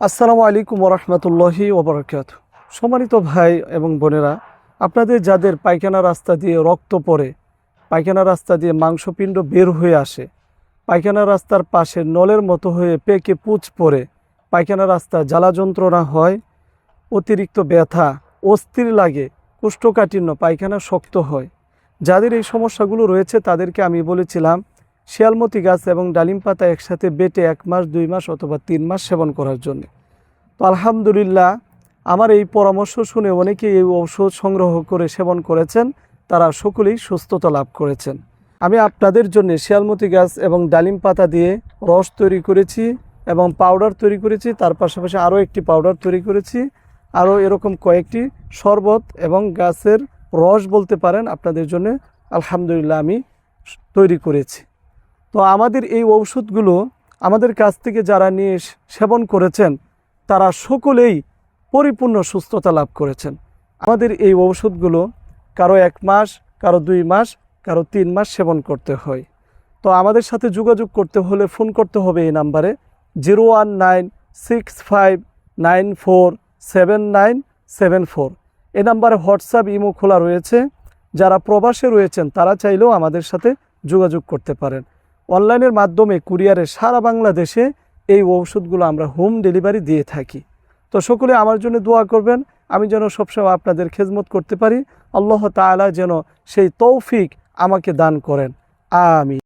আসসালামু আলাইকুম ওরহমতুল্লাহি ওবরাকাত। সম্মানিত ভাই এবং বোনেরা, আপনাদের যাদের পায়খানা রাস্তা দিয়ে রক্ত পড়ে, পায়খানা রাস্তা দিয়ে মাংসপিণ্ড বের হয়ে আসে, পায়খানা রাস্তার পাশে নলের মতো হয়ে পেকে পুচ পড়ে, পায়খানা রাস্তা জ্বালা যন্ত্রণা হয়, অতিরিক্ত ব্যথা, অস্থির লাগে, কোষ্ঠকাঠিন্য, পায়খানা শক্ত হয়। যাদের এই সমস্যাগুলো রয়েছে তাদেরকে আমি বলেছিলাম শিয়ালমতি গাছ এবং ডালিম পাতা একসাথে বেটে এক মাস, দুই মাস অথবা তিন মাস সেবন করার জন্য। তো আলহামদুলিল্লাহ, আমার এই পরামর্শ শুনে অনেকেই এই ঔষধ সংগ্রহ করে সেবন করেছেন। তারা সকলেই সুস্থতা লাভ করেছেন। আমি আপনাদের জন্য শিয়ালমতি গাছ এবং ডালিম পাতা দিয়ে রস তৈরি করেছি এবং পাউডার তৈরি করেছি। তার পাশাপাশি আরও একটি পাউডার তৈরি করেছি। আরও এরকম কয়েকটি শরবত এবং গাছের রস বলতে পারেন, আপনাদের জন্য আলহামদুলিল্লাহ আমি তৈরি করেছি। তো আমাদের এই ঔষধগুলো আমাদের কাছ থেকে যারা নিয়ে সেবন করেছেন, তারা সকলেই পরিপূর্ণ সুস্থতা লাভ করেছেন। আমাদের এই ঔষধগুলো কারও এক মাস, কারও দুই মাস, কারও তিন মাস সেবন করতে হয়। তো আমাদের সাথে যোগাযোগ করতে হলে ফোন করতে হবে এই নাম্বারে। Zero one nine six five nine four seven nine seven four. এ নাম্বারে হোয়াটসঅ্যাপ, ইমো খোলা রয়েছে। যারা প্রবাসে রয়েছেন, তারা চাইলেও আমাদের সাথে যোগাযোগ করতে পারেন। অনলাইনের মাধ্যমে কুরিয়ারে সারা বাংলাদেশে এই ওষুধগুলো আমরা হোম ডেলিভারি দিয়ে থাকি। তো সকলে আমার জন্য দোয়া করবেন, আমি যেন সবসময় আপনাদের খেজমত করতে পারি। আল্লাহ তালা যেন সেই তৌফিক আমাকে দান করেন। আমি